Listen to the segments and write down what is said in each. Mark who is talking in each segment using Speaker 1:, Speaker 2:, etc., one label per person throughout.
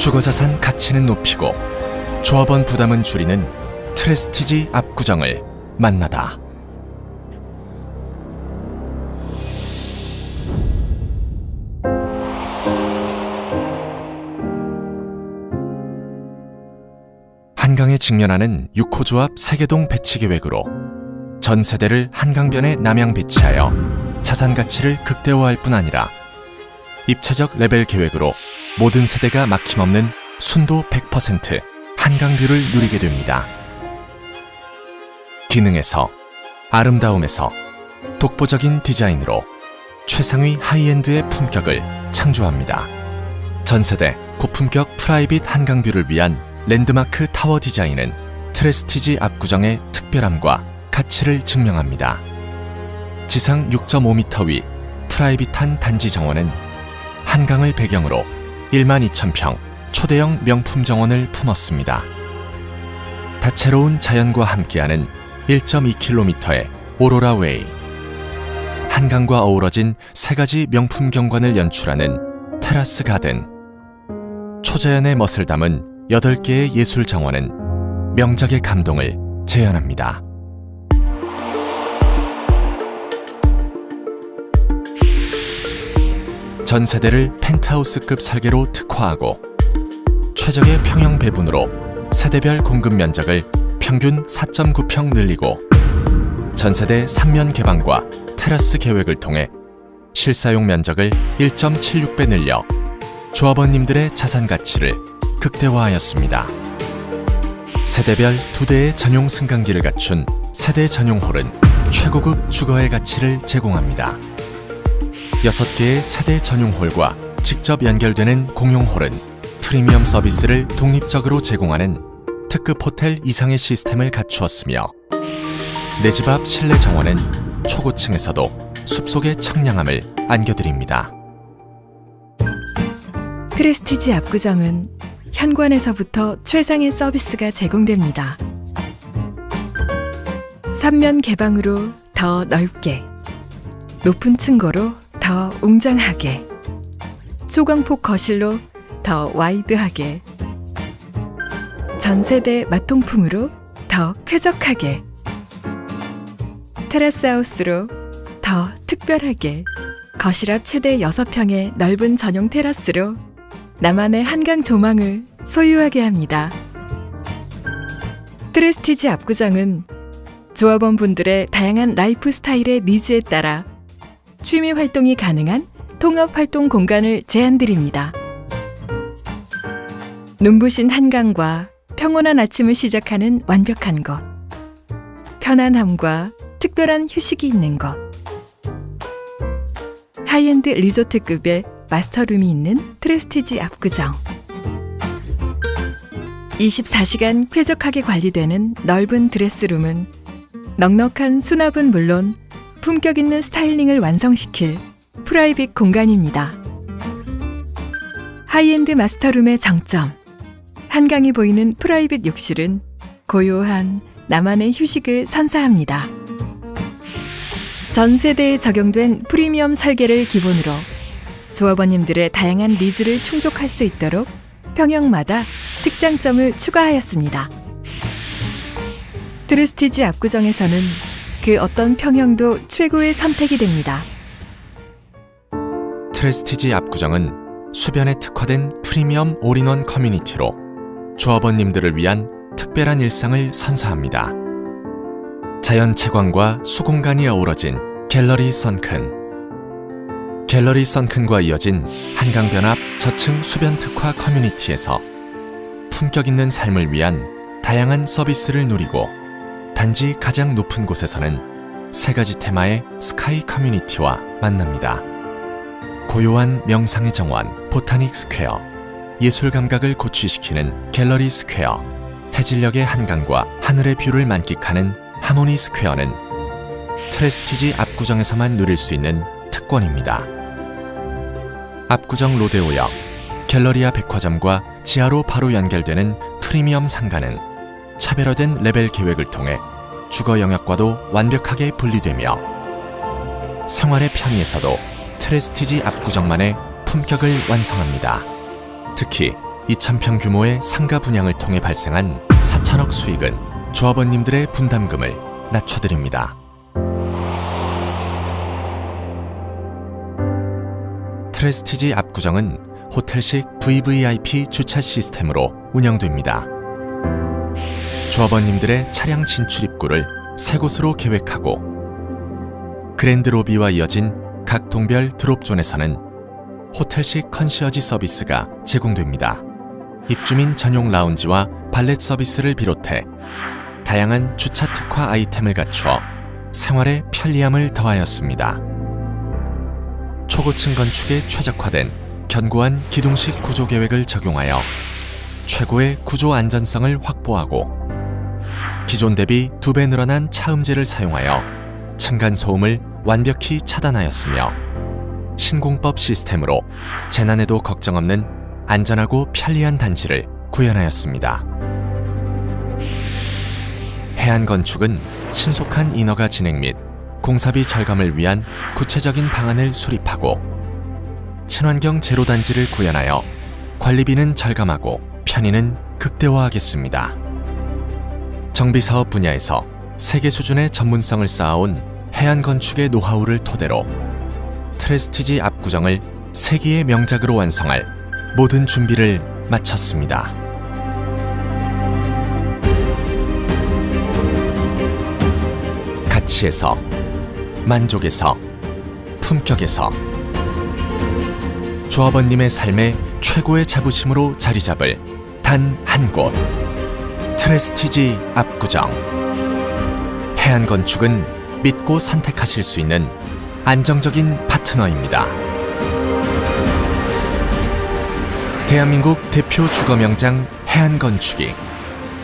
Speaker 1: 주거자산 가치는 높이고 조합원 부담은 줄이는 트레스티지 압구정을 만나다. 한강에 직면하는 6호 조합 세계동 배치 계획으로 전 세대를 한강변에 남양 배치하여 자산 가치를 극대화할 뿐 아니라 입체적 레벨 계획으로 모든 세대가 막힘없는 순도 100% 한강뷰를 누리게 됩니다. 기능에서 아름다움에서 독보적인 디자인으로 최상위 하이엔드의 품격을 창조합니다. 전 세대 고품격 프라이빗 한강뷰를 위한 랜드마크 타워 디자인은 트레스티지 압구정의 특별함과 가치를 증명합니다. 지상 6.5m 위 프라이빗한 단지 정원은 한강을 배경으로 1만 2천 평 초대형 명품 정원을 품었습니다. 다채로운 자연과 함께하는 1.2km의 오로라 웨이. 한강과 어우러진 세 가지 명품 경관을 연출하는 테라스 가든. 초자연의 멋을 담은 8개의 예술 정원은 명작의 감동을 재현합니다. 전 세대를 펜트하우스급 설계로 특화하고 최적의 평형 배분으로 세대별 공급 면적을 평균 4.9평 늘리고 전세대 3면 개방과 테라스 계획을 통해 실사용 면적을 1.76배 늘려 조합원님들의 자산 가치를 극대화하였습니다. 세대별 두 대의 전용 승강기를 갖춘 세대 전용 홀은 최고급 주거의 가치를 제공합니다. 6개의 세대 전용 홀과 직접 연결되는 공용 홀은 프리미엄 서비스를 독립적으로 제공하는 특급 호텔 이상의 시스템을 갖추었으며 내 집 앞 실내 정원은 초고층에서도 숲속의 청량함을 안겨드립니다.
Speaker 2: 크레스티지 압구정은 현관에서부터 최상의 서비스가 제공됩니다. 3면 개방으로 더 넓게, 높은 층고로 더 웅장하게, 초광폭 거실로 더 와이드하게, 전세대 마통풍으로 더 쾌적하게, 테라스 하우스로 더 특별하게, 거실 앞 최대 6평의 넓은 전용 테라스로 나만의 한강 조망을 소유하게 합니다. 트레스티지 압구정은 조합원 분들의 다양한 라이프 스타일의 니즈에 따라 취미 활동이 가능한 통합 활동 공간을 제안드립니다. 눈부신 한강과 평온한 아침을 시작하는 완벽한 곳. 편안함과 특별한 휴식이 있는 곳. 하이엔드 리조트급의 마스터룸이 있는 트레스티지 압구정. 24시간 쾌적하게 관리되는 넓은 드레스룸은 넉넉한 수납은 물론 품격 있는 스타일링을 완성시킬 프라이빗 공간입니다. 하이엔드 마스터룸의 장점. 한강이 보이는 프라이빗 욕실은 고요한 나만의 휴식을 선사합니다. 전 세대에 적용된 프리미엄 설계를 기본으로 조합원님들의 다양한 니즈를 충족할 수 있도록 평형마다 특장점을 추가하였습니다. 트레스티지 압구정에서는 그 어떤 평형도 최고의 선택이 됩니다.
Speaker 1: 트레스티지 압구정은 수변에 특화된 프리미엄 올인원 커뮤니티로 조합원님들을 위한 특별한 일상을 선사합니다. 자연 채광과 수공간이 어우러진 갤러리 선큰 갤러리 선큰과 이어진 한강변 앞 저층 수변 특화 커뮤니티에서 품격 있는 삶을 위한 다양한 서비스를 누리고 단지 가장 높은 곳에서는 세 가지 테마의 스카이 커뮤니티와 만납니다. 고요한 명상의 정원 보타닉 스퀘어 예술 감각을 고취시키는 갤러리 스퀘어 해질녘의 한강과 하늘의 뷰를 만끽하는 하모니 스퀘어는 트레스티지 압구정에서만 누릴 수 있는 특권입니다. 압구정 로데오역 갤러리아 백화점과 지하로 바로 연결되는 프리미엄 상가는 차별화된 레벨 계획을 통해 주거 영역과도 완벽하게 분리되며 생활의 편의에서도 트레스티지 압구정만의 품격을 완성합니다. 특히 2,000평 규모의 상가 분양을 통해 발생한 4천억 수익은 조합원님들의 분담금을 낮춰드립니다. 트레스티지 압구정은 호텔식 VVIP 주차 시스템으로 운영됩니다. 조합원님들의 차량 진출 입구를 세 곳으로 계획하고 그랜드 로비와 이어진 각 동별 드롭존에서는 호텔식 컨시어지 서비스가 제공됩니다. 입주민 전용 라운지와 발렛 서비스를 비롯해 다양한 주차 특화 아이템을 갖추어 생활의 편리함을 더하였습니다. 초고층 건축에 최적화된 견고한 기둥식 구조 계획을 적용하여 최고의 구조 안전성을 확보하고 기존 대비 두 배 늘어난 차음재를 사용하여 층간 소음을 완벽히 차단하였으며 신공법 시스템으로 재난에도 걱정 없는 안전하고 편리한 단지를 구현하였습니다. 해안 건축은 신속한 인허가 진행 및 공사비 절감을 위한 구체적인 방안을 수립하고 친환경 제로 단지를 구현하여 관리비는 절감하고 편의는 극대화하겠습니다. 정비 사업 분야에서 세계 수준의 전문성을 쌓아온 해안 건축의 노하우를 토대로 트레스티지 압구정을 세계의 명작으로 완성할 모든 준비를 마쳤습니다. 가치에서 만족에서 품격에서 조합원님의 삶의 최고의 자부심으로 자리 잡을 단 한 곳 트레스티지 압구정 해안 건축은 믿고 선택하실 수 있는 안정적인 파트너입니다. 대한민국 대표 주거 명장 해안 건축이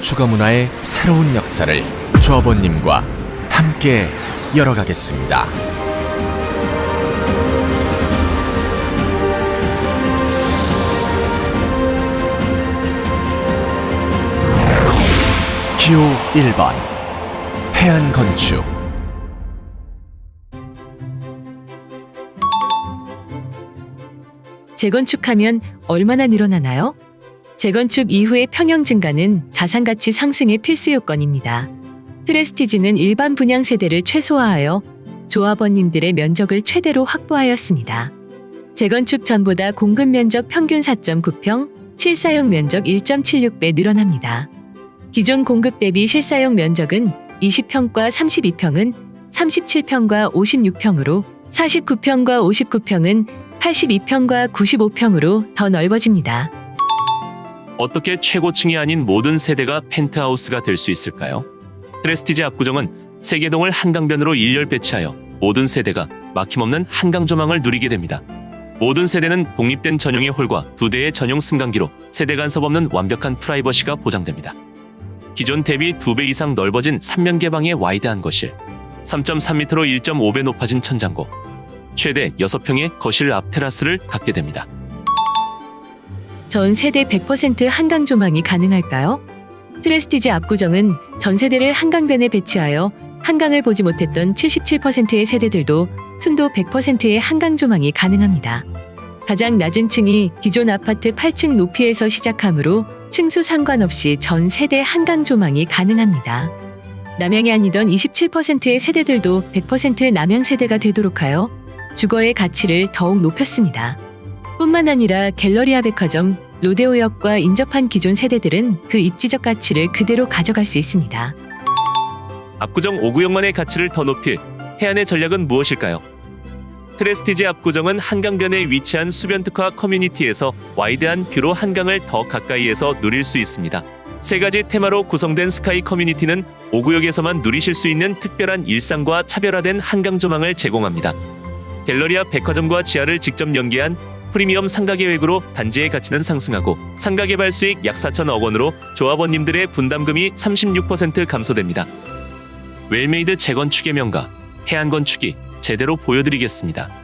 Speaker 1: 주거 문화의 새로운 역사를 조합원님과 함께 열어가겠습니다. 기호 1번 해안 건축
Speaker 3: 재건축하면 얼마나 늘어나나요? 재건축 이후의 평형 증가는 자산 가치 상승의 필수 요건입니다. 트레스티지는 일반 분양 세대를 최소화하여 조합원님들의 면적을 최대로 확보하였습니다. 재건축 전보다 공급 면적 평균 4.9평, 실사용 면적 1.76배 늘어납니다. 기존 공급 대비 실사용 면적은 20평과 32평은 37평과 56평으로 49평과 59평은 82평과 95평으로 더 넓어집니다.
Speaker 4: 어떻게 최고층이 아닌 모든 세대가 펜트하우스가 될 수 있을까요? 트레스티지 압구정은 세계동을 한강변으로 일렬 배치하여 모든 세대가 막힘없는 한강 조망을 누리게 됩니다. 모든 세대는 독립된 전용의 홀과 두 대의 전용 승강기로 세대 간섭 없는 완벽한 프라이버시가 보장됩니다. 기존 대비 두배 이상 넓어진 3면 개방의 와이드한 거실, 3.3m로 1.5배 높아진 천장고, 최대 6평의 거실 앞 테라스를 갖게 됩니다.
Speaker 3: 전 세대 100% 한강 조망이 가능할까요? 트레스티지 압구정은 전 세대를 한강변에 배치하여 한강을 보지 못했던 77%의 세대들도 순도 100%의 한강 조망이 가능합니다. 가장 낮은 층이 기존 아파트 8층 높이에서 시작하므로 층수 상관없이 전 세대 한강 조망이 가능합니다. 남양이 아니던 27%의 세대들도 100% 남양 세대가 되도록 하여 주거의 가치를 더욱 높였습니다. 뿐만 아니라 갤러리아 백화점, 로데오역과 인접한 기존 세대들은 그 입지적 가치를 그대로 가져갈 수 있습니다.
Speaker 4: 압구정 5구역만의 가치를 더 높일 해안의 전략은 무엇일까요? 트레스티지 압구정은 한강변에 위치한 수변 특화 커뮤니티에서 와이드한 뷰로 한강을 더 가까이에서 누릴 수 있습니다. 세 가지 테마로 구성된 스카이 커뮤니티는 5구역에서만 누리실 수 있는 특별한 일상과 차별화된 한강 조망을 제공합니다. 갤러리아 백화점과 지하를 직접 연계한 프리미엄 상가 계획으로 단지의 가치는 상승하고 상가 개발 수익 약 4천억 원으로 조합원님들의 분담금이 36% 감소됩니다. 웰메이드 재건축의 명가 해안 건축이 제대로 보여드리겠습니다.